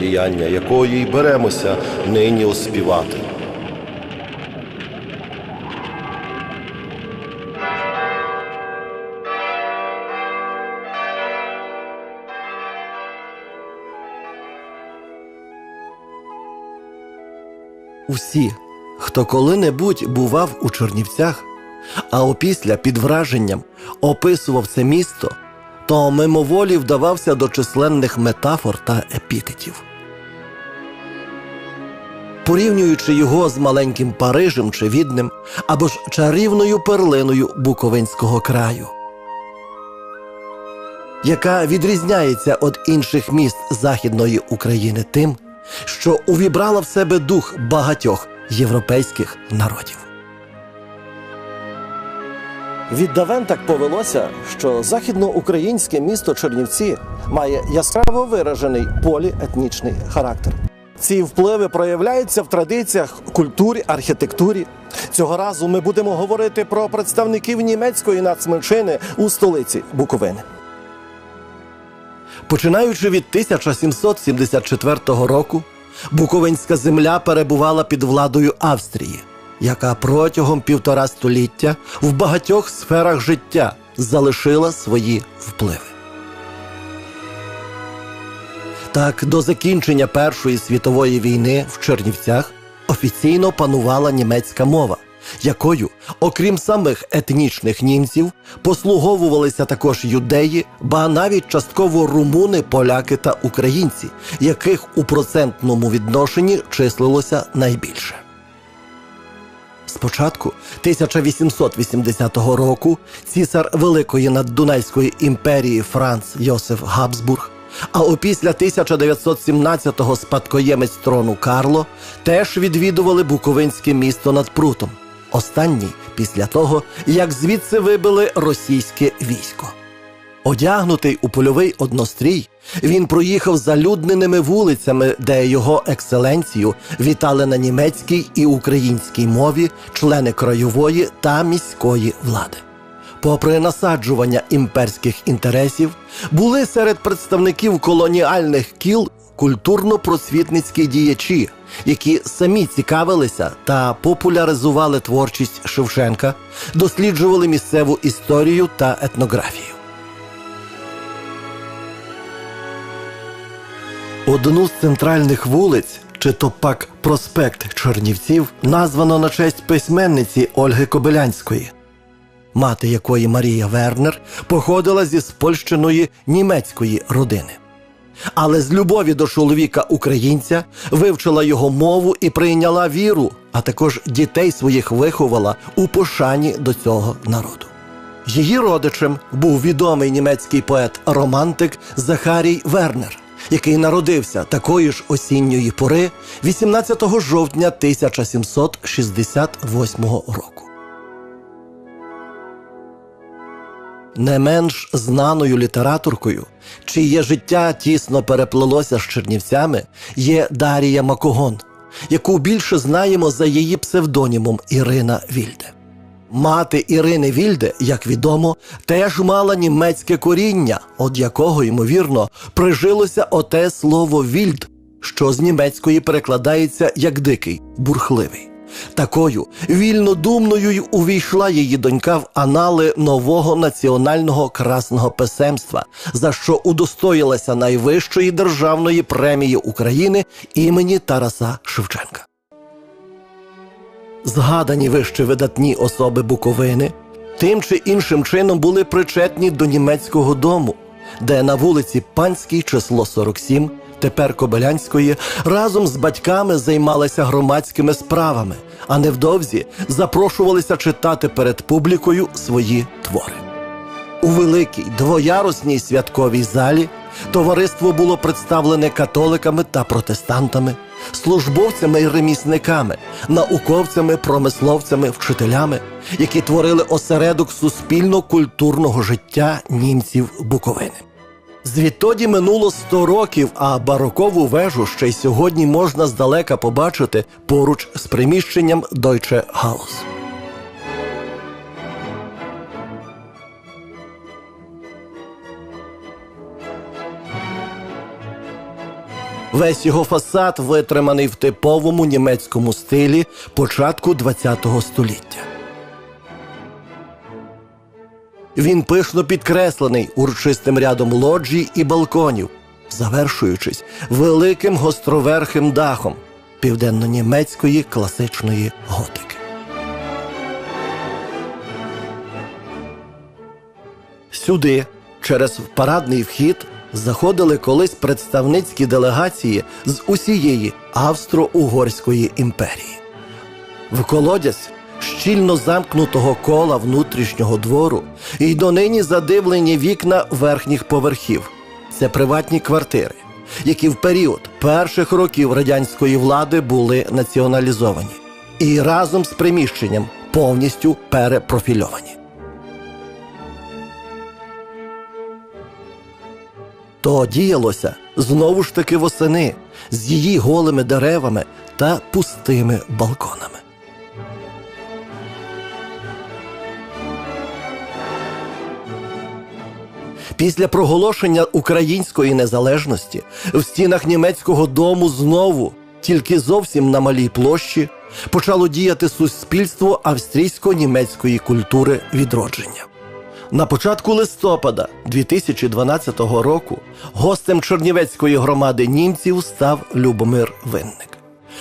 діяння якої й беремося нині оспівати. Усі, хто коли-небудь бував у Чернівцях, а опісля під враженням описував це місто, то мимоволі вдавався до численних метафор та епітетів. Порівнюючи його з маленьким Парижем чи Віднем або ж чарівною перлиною Буковинського краю, яка відрізняється від інших міст Західної України тим, що увібрала в себе дух багатьох європейських народів. Віддавен так повелося, що західноукраїнське місто Чернівці має яскраво виражений поліетнічний характер. Ці впливи проявляються в традиціях, культурі, архітектурі. Цього разу ми будемо говорити про представників німецької нацменшини у столиці Буковини. Починаючи від 1774 року, Буковинська земля перебувала під владою Австрії, яка протягом півтора століття в багатьох сферах життя залишила свої впливи. Так, до закінчення Першої світової війни в Чернівцях офіційно панувала німецька мова, якою, окрім самих етнічних німців, послуговувалися також юдеї, ба навіть частково румуни, поляки та українці, яких у процентному відношенні числилося найбільше. Спочатку 1880 року цісар Великої наддунайської імперії Франц Йосиф Габсбург, а опісля 1917-го спадкоємець трону Карло теж відвідували Буковинське місто над Прутом. Останній після того, як звідси вибили російське військо. Одягнутий у польовий однострій, він проїхав залюдненими вулицями, де його екселенцію вітали на німецькій і українській мові члени краєвої та міської влади. Попри насаджування імперських інтересів, були серед представників колоніальних кіл культурно-просвітницькі діячі, які самі цікавилися та популяризували творчість Шевченка, досліджували місцеву історію та етнографію. Одну з центральних вулиць, чи то пак проспект Чернівців, названо на честь письменниці Ольги Кобилянської, мати якої Марія Вернер походила зі спольщеної німецької родини. Але з любові до чоловіка українця вивчила його мову і прийняла віру, а також дітей своїх виховала у пошані до цього народу. Її родичем був відомий німецький поет-романтик Захарій Вернер, який народився такої ж осінньої пори 18 жовтня 1768 року. Не менш знаною літераторкою, чиє життя тісно переплелося з Чернівцями, є Дарія Макогон, яку більше знаємо за її псевдонімом Ірина Вільде. Мати Ірини Вільде, як відомо, теж мала німецьке коріння, від якого, ймовірно, прижилося оте слово вільд, що з німецької перекладається як дикий, бурхливий. Такою вільнодумною й увійшла її донька в анали нового національного красного писемства, за що удостоїлася найвищої державної премії України імені Тараса Шевченка. Згадані вище видатні особи Буковини тим чи іншим чином були причетні до німецького дому, де на вулиці Панській, число 47, тепер Кобилянської, разом з батьками займалися громадськими справами, а невдовзі запрошувалися читати перед публікою свої твори. У великій двоярусній святковій залі Товариство було представлене католиками та протестантами, службовцями і ремісниками, науковцями, промисловцями, вчителями, які творили осередок суспільно-культурного життя німців Буковини. Звідтоді минуло 100 років, а барокову вежу ще й сьогодні можна здалека побачити поруч з приміщенням Deutsche Haus. Весь його фасад витриманий в типовому німецькому стилі початку ХХ століття. Він пишно підкреслений урочистим рядом лоджій і балконів, завершуючись великим гостроверхим дахом південно-німецької класичної готики. Сюди, через парадний вхід, заходили колись представницькі делегації з усієї Австро-Угорської імперії. В колодязь щільно замкнутого кола внутрішнього двору і донині задивлені вікна верхніх поверхів. Це приватні квартири, які в період перших років радянської влади були націоналізовані і разом з приміщенням повністю перепрофільовані. То діялося знову ж таки восени з її голими деревами та пустими балконами. Після проголошення української незалежності в стінах німецького дому знову, тільки зовсім на малій площі, почало діяти суспільство австрійсько-німецької культури відродження. На початку листопада 2012 року гостем Чернівецької громади німців став Любомир Винник.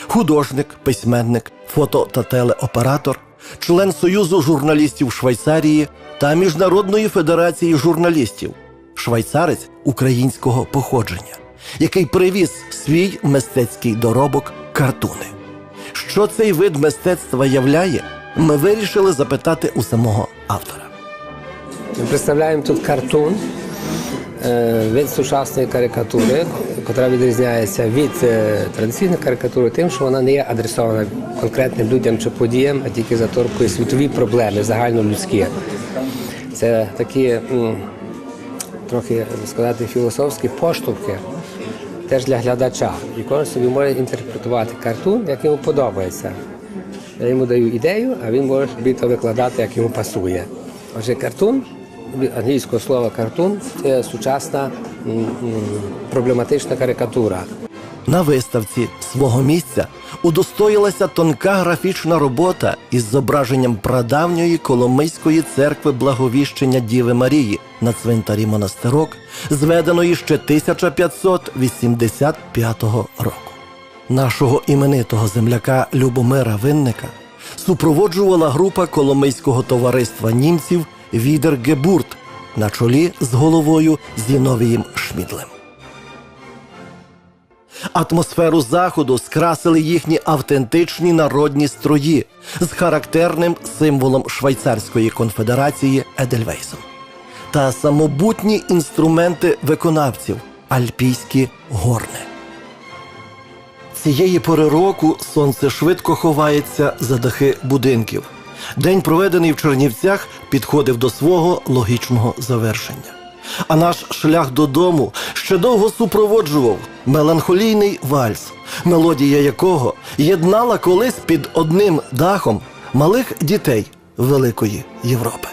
Художник, письменник, фото та телеоператор, член Союзу журналістів Швейцарії та Міжнародної федерації журналістів, швейцарець українського походження, який привіз свій мистецький доробок картуни. Що цей вид мистецтва являє, ми вирішили запитати у самого автора. Ми представляємо тут картун, е, вид сучасної карикатури, яка відрізняється від е, традиційної карикатури тим, що вона не є адресована конкретним людям чи подіям, а тільки заторкує світові проблеми, загальнолюдські. Це такі трохи сказати філософські поштовхи теж для глядача. І кожен собі може інтерпретувати картун, як йому подобається. Я йому даю ідею, а він може собі то викладати, як йому пасує. Отже, картун, англійського слова картун це сучасна проблематична карикатура. На виставці свого місця удостоїлася тонка графічна робота із зображенням прадавньої Коломийської церкви Благовіщення Діви Марії на цвинтарі монастирок, зведеної ще 1585 року. Нашого іменитого земляка Любомира Винника супроводжувала група Коломийського товариства німців Відергебурт на чолі з головою Зіновієм Шмідлем. Атмосферу заходу скрасили їхні автентичні народні строї з характерним символом Швейцарської конфедерації Едельвейсом та самобутні інструменти виконавців альпійські горни. Цієї пори року сонце швидко ховається за дахи будинків. День, проведений в Чернівцях, підходив до свого логічного завершення. А наш шлях додому ще довго супроводжував меланхолійний вальс, мелодія якого єднала колись під одним дахом малих дітей Великої Європи.